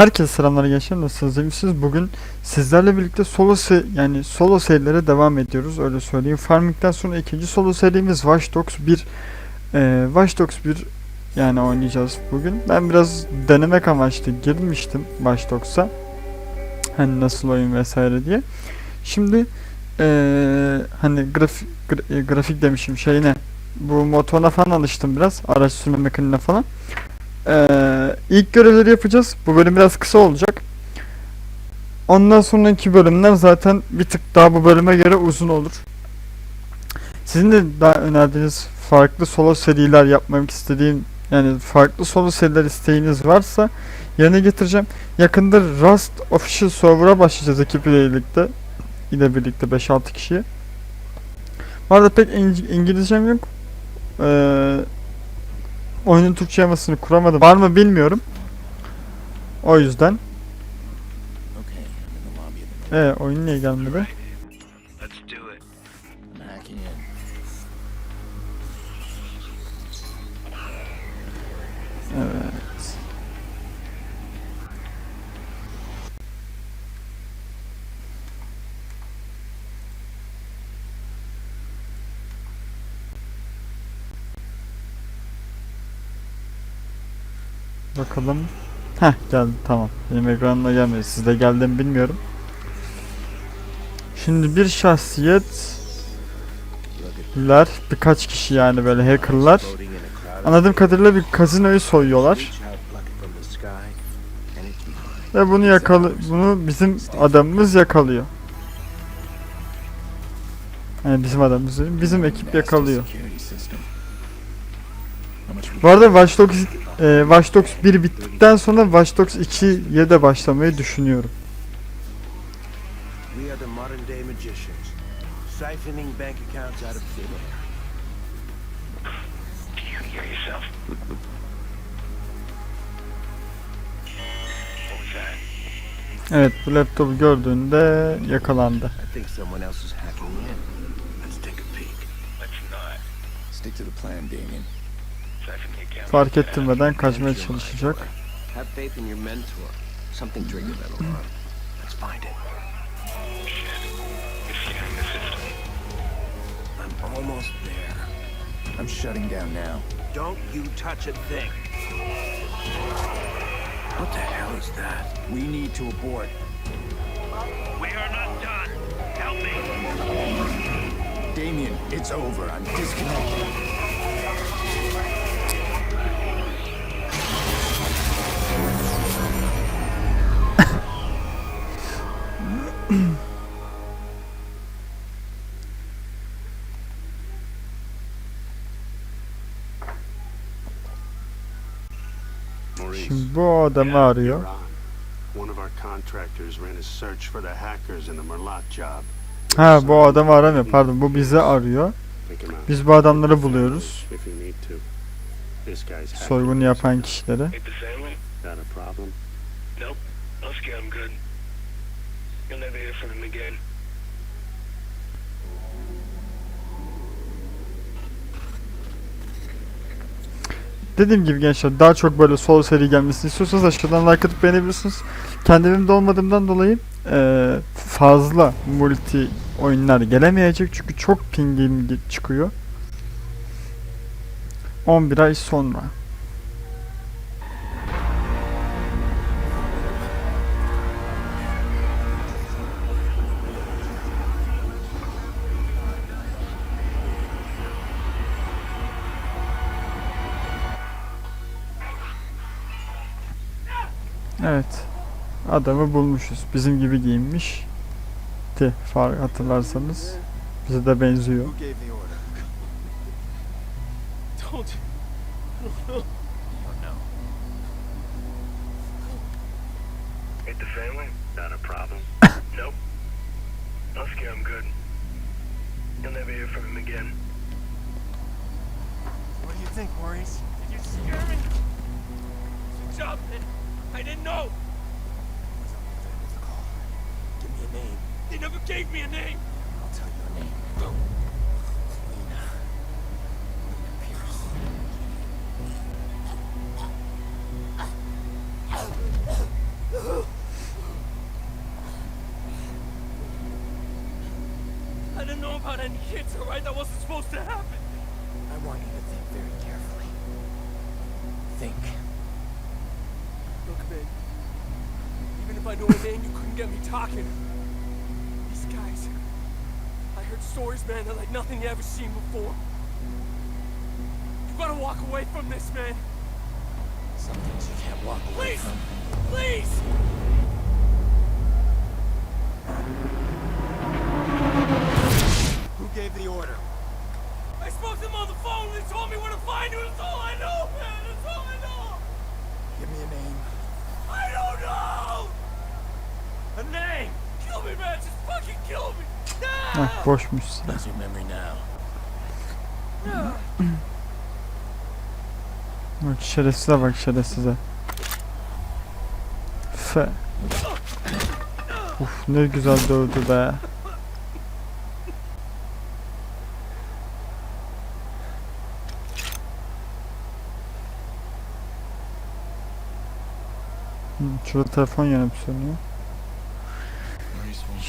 Herkese selamlar gençler nasılsınız iyi misiniz? Bugün sizlerle birlikte solo se yani solo serilere devam ediyoruz öyle söyleyeyim. Farming'den sonra ikinci solo serimiz Watch Dogs 1. Ee, Watch Dogs 1 yani oynayacağız bugün. Ben biraz denemek amaçlı girmiştim Watch Dogs'a. Hani nasıl oyun vesaire diye. Şimdi ee, hani grafik gra- grafik demişim şey ne? Bu motoruna falan alıştım biraz. Araç sürme mekaniğine falan. Ee, ilk görevleri yapacağız. Bu bölüm biraz kısa olacak. Ondan sonraki bölümler zaten bir tık daha bu bölüme göre uzun olur. Sizin de daha önerdiğiniz farklı solo seriler yapmak istediğim yani farklı solo seriler isteğiniz varsa yerine getireceğim. Yakında Rust Official Server'a başlayacağız ekiple birlikte. ile birlikte 5-6 kişiye. Bu arada pek İng- İngilizcem yok. Ee, oyunun Türkçe yamasını kuramadım. Var mı bilmiyorum. O yüzden. E oyun niye gelmedi? Bakalım. Heh geldi tamam. Benim ekranıma gelmedi. Sizde geldi mi bilmiyorum. Şimdi bir şahsiyetler Look at birkaç kişi yani böyle hackerlar anladığım kadarıyla bir kazinoyu soyuyorlar. Ve bunu yakalı bunu bizim adamımız yakalıyor. Yani bizim adamımız bizim ekip yakalıyor. Bu arada Watch Dogs, e, Watch Dogs 1 bittikten sonra Watch Dogs 2'ye de başlamayı düşünüyorum. We are the modern day magicians, siphoning bank accounts out of thin air. Do you hear yourself? Evet bu laptopu gördüğünde yakalandı. Stick to the plan, Damien. Fark ettirmeden kaçmaya çalışacak. I'm shutting down now. Don't you touch a thing. What the hell is that? We need to abort. We are not done. Help me. Damien, it's over. I'm disconnected. İn the Merlot job. Ha bu adamı aramıyor. Pardon bu bizi arıyor. Biz bu adamları buluyoruz. Soygunu yapan kişileri. Hit the family? Got a problem? Nope. I'll scare him good. You'll never hear from him again. Dediğim gibi gençler daha çok böyle solo seri gelmesini istiyorsanız aşağıdan like atıp beğenebilirsiniz. Kendi evimde olmadığımdan dolayı eee, fazla multi oyunlar gelemeyecek çünkü çok pingim gi- çıkıyor. 11 ay sonra. Evet. Adamı bulmuşuz. Bizim gibi giyinmiş. Ti far hatırlarsanız. Bize de benziyor. You'll never hear from him again. What do you think, Maurice? I didn't know. Give me a name. They never gave me a name. Name, you couldn't get me talking. These guys. I heard stories, man, that like nothing you ever seen before. You gotta walk away from this, man. Some things you can't walk away Please! from. Please! Who gave the order? I spoke to them on the phone and they told me where to find you. That's all I know, man. Heh, boşmuş silah. Bak şerefsize bak şerefsize. Fe. Uf ne güzel dövdü be. Şurada telefon yanıp sönüyor.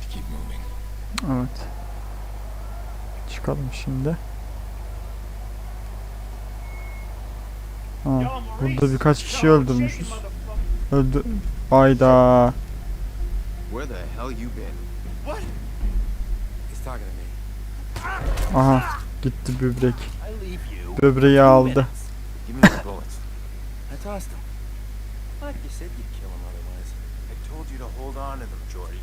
to keep moving. Evet. Çıkalım şimdi. Ha, burada birkaç kişi öldürmüşüz. Öldü... Ayda. Where the hell you been? What? He's talking to me. Aha. Gitti böbrek. Böbreği aldı. Give me the bullets. I tossed him. What? You said you'd kill him otherwise. I told you to hold on to them, Jordy.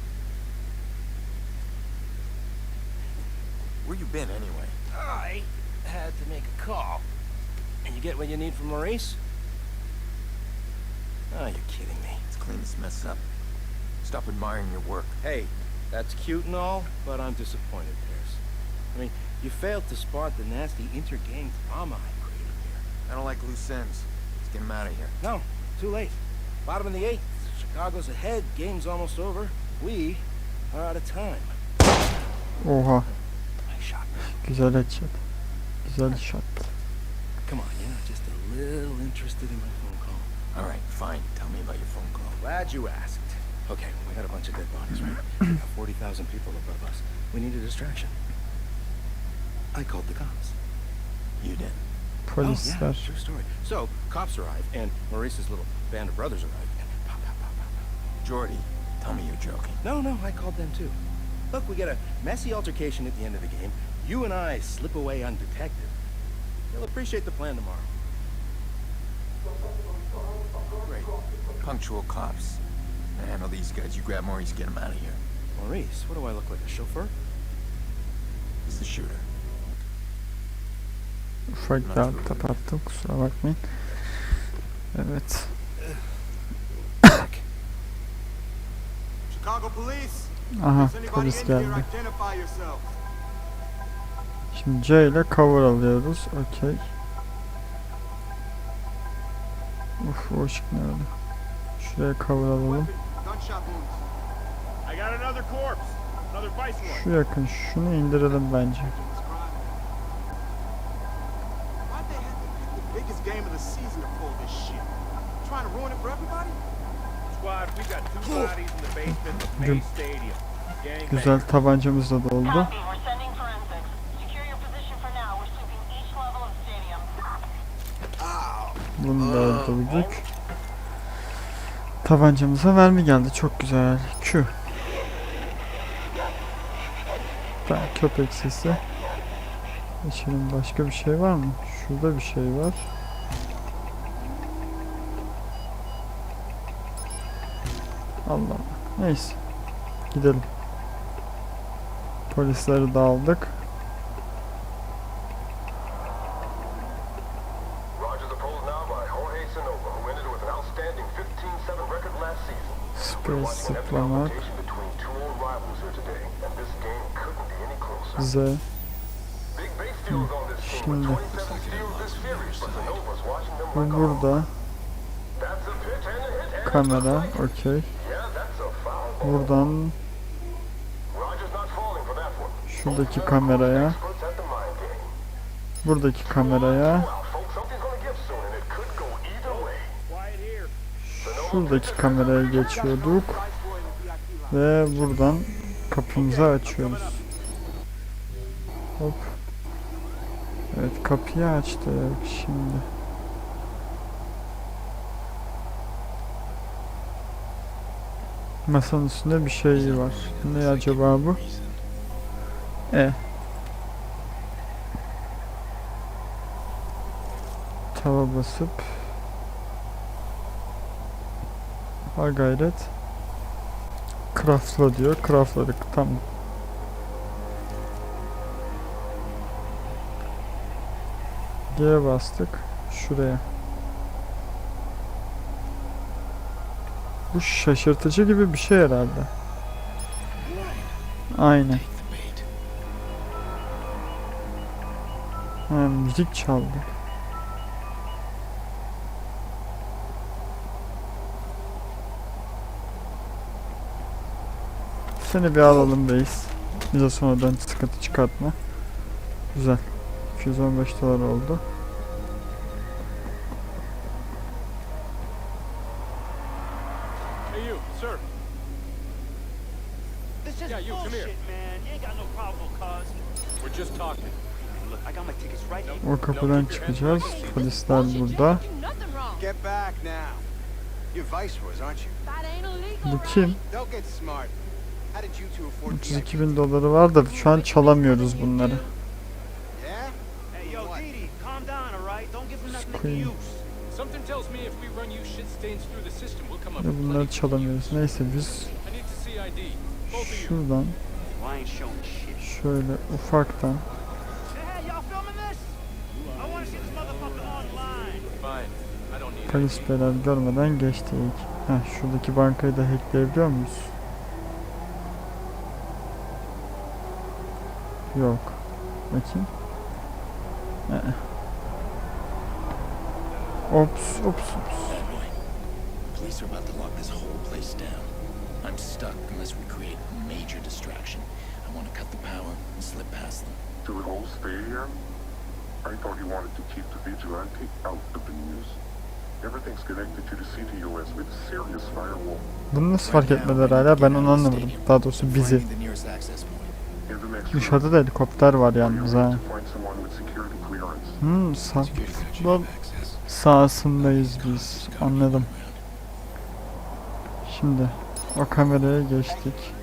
Where you been anyway? I had to make a call. And you get what you need from Maurice? Oh, you're kidding me. Let's clean this mess up. Stop admiring your work. Hey, that's cute and all, but I'm disappointed, Pierce. I mean, you failed to spot the nasty inter-gang drama I created here. I don't like loose ends. Let's get him out of here. No, too late. Bottom of the eighth. Chicago's ahead. Game's almost over. We are out of time. Oha. I shot. Güzel headshot. Güzel shot. Come on, you're not just a little interested in my phone call. All right, fine. Tell me about your phone call. Glad you asked. Okay, we got a bunch of dead bodies, right? we got 40,000 people above us. We need a distraction. I called the cops. You did. Pretty Oh, yeah, true story. So, cops arrive, and Maurice's little band of brothers arrive, and pop, pop, pop, pop, pop. Jordy, tell me you're joking. No, no, I called them too. Look, we get a messy altercation at the end of the game. You and I slip away undetected. You'll appreciate the plan tomorrow. Great. Punctual cops. I handle these guys. You grab Maurice, get him out of here. Maurice, what do I look like, a chauffeur? He's the shooter. Ufak bir alt kusura bakmayın. Evet. Chicago police. Aha polis geldi. Şimdi C ile cover alıyoruz. Okey. Uf o ışık ne öyle. Şuraya cover alalım. Gunshot wounds. I got another corpse. Another vice lord. Bunu da öldürdük. Tabancamıza mermi geldi. Çok güzel. Q. Ben köpek sesi. Geçelim. Başka bir şey var mı? Şurada bir şey var. Allah. Neyse. Gidelim. Polisleri de aldık. Sonova's watching them Bu burada. Kamera. Okey. Buradan şuradaki kameraya. Buradaki kameraya. Şuradaki kameraya geçiyorduk. Ve buradan kapımızı açıyoruz. Hop. Evet kapıyı açtık şimdi. Masanın üstünde bir şey var. Ne acaba bu? E. Tava basıp Ha gayret. Craftla diyor. Craftladık. Tamam. G'ye bastık. Şuraya. Bu şaşırtıcı gibi bir şey herhalde. Aynen. Ha, müzik çaldı. Seni bir alalım reis. Bize sonradan sıkıntı çıkartma. Güzel. 215 dolar oldu. Hey, you, sir. This is Yeah, you, come bullshit, here. man. You ain't got no problem, cuz. We're just talking. Look, I got my tickets right here. O kapıdan çıkacağız. Polisler burada. Get back now. You're viceroys, aren't you? Bu kim? Don't get smart. How did you two afford 32 bin doları var da şu an çalamıyoruz bunları. With bunları çalamıyoruz. Neyse biz şuradan şöyle ufaktan polis görmeden geçtik. Heh, şuradaki bankayı da hackleyebiliyor muyuz? Yok. Bakayım. Ee. Ops, ops, ops. Police are about to lock this whole place down. I'm stuck unless we create a major distraction. I want to cut the power and slip past them. To it all stay here? I thought you wanted to keep the vigilante out of the news. Everything's connected to the CTOS with a serious firewall. Bunu nasıl fark etmediler hala ben onu anlamadım. Daha doğrusu bizi. Dışarıda da helikopter var yalnız ha. Hmm, sağ, futbol sahasındayız biz. Anladım. Şimdi o kameraya geçtik.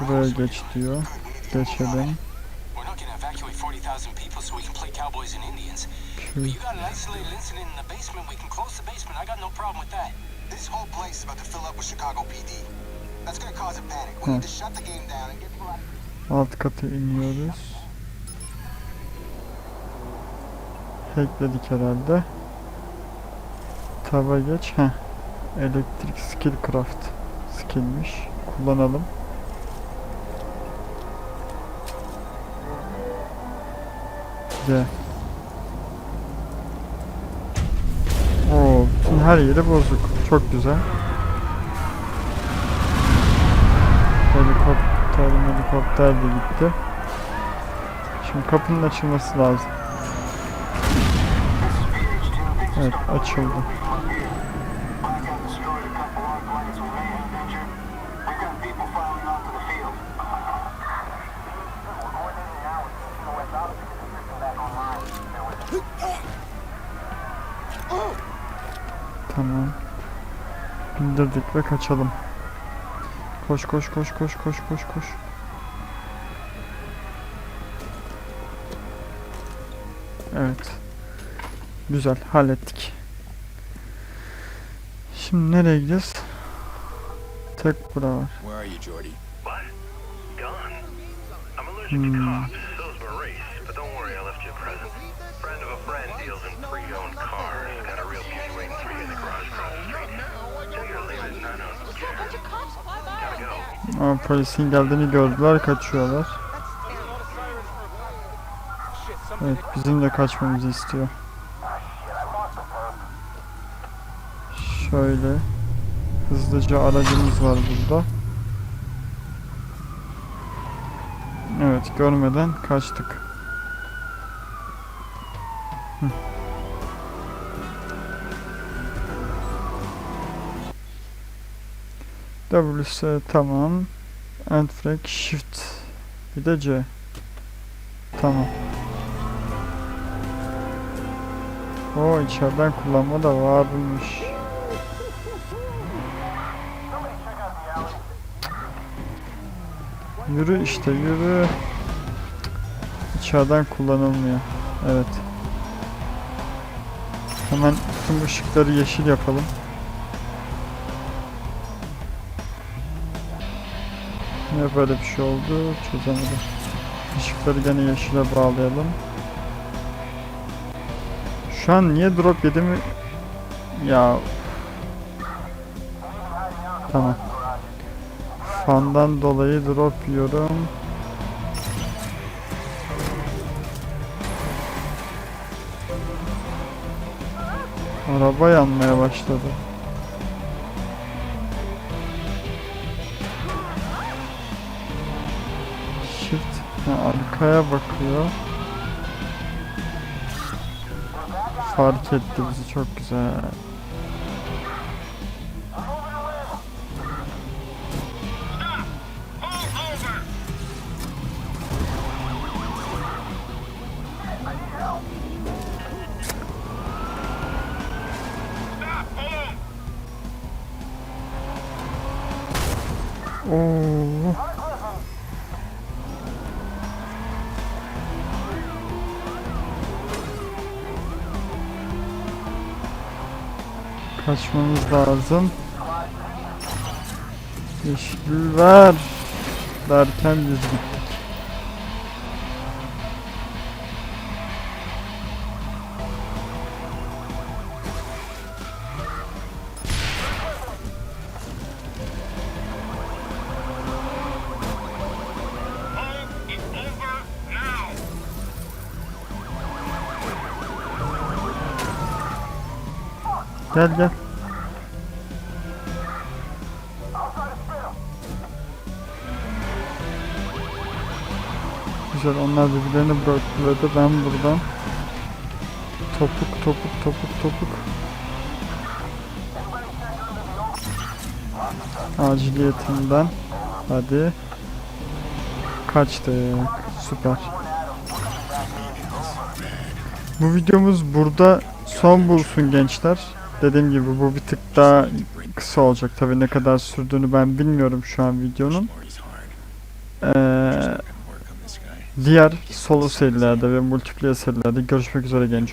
Buraya geç diyor. Geçelim. We're not gonna evacuate 40,000 people so we can play cowboys and Indians. Şu But. Alt kata iniyoruz. Hackledik herhalde. Tava geç. Heh. Elektrik skill craft. Skillmiş. Kullanalım. G. Oo, bütün her yeri bozuk. Çok güzel. Helikopter, helikopter de gitti. Şimdi kapının açılması lazım. Evet, açıldı. Tamam. Bindirdik ve kaçalım. Koş koş koş koş koş koş koş. Evet. Güzel hallettik. Şimdi nereye gideceğiz? tek bura var. Where Ama polisin geldiğini gördüler kaçıyorlar. Evet bizim de kaçmamızı istiyor. Şöyle hızlıca aracımız var burada. Evet görmeden kaçtık. WS tamam. End frag shift. Bir de C. Tamam. O içeriden kullanma da varmış. Yürü işte yürü. İçeriden kullanılmıyor. Evet. Hemen tüm ışıkları yeşil yapalım. Niye böyle bir şey oldu çözemedim. Işıkları gene yeşile bağlayalım. Şu an niye drop yedi mi? Ya. Tamam. Fandan dolayı drop yiyorum. Araba yanmaya başladı. Arkaya bakıyor. Fark etti bizi çok güzel. Kaçmamız lazım. Yeşil ver derken biz gittik. Gel gel. Güzel onlar birbirlerini bıraktı ben buradan topuk topuk topuk topuk. Aciliyetinden hadi. Kaçtık. Süper. Bu videomuz burada son bulsun gençler. Dediğim gibi bu bir tık daha kısa olacak. Tabi ne kadar sürdüğünü ben bilmiyorum şu an videonun. Ee, I can work on this guy. Diğer solo serilerde ve multiplayer serilerde görüşmek üzere genç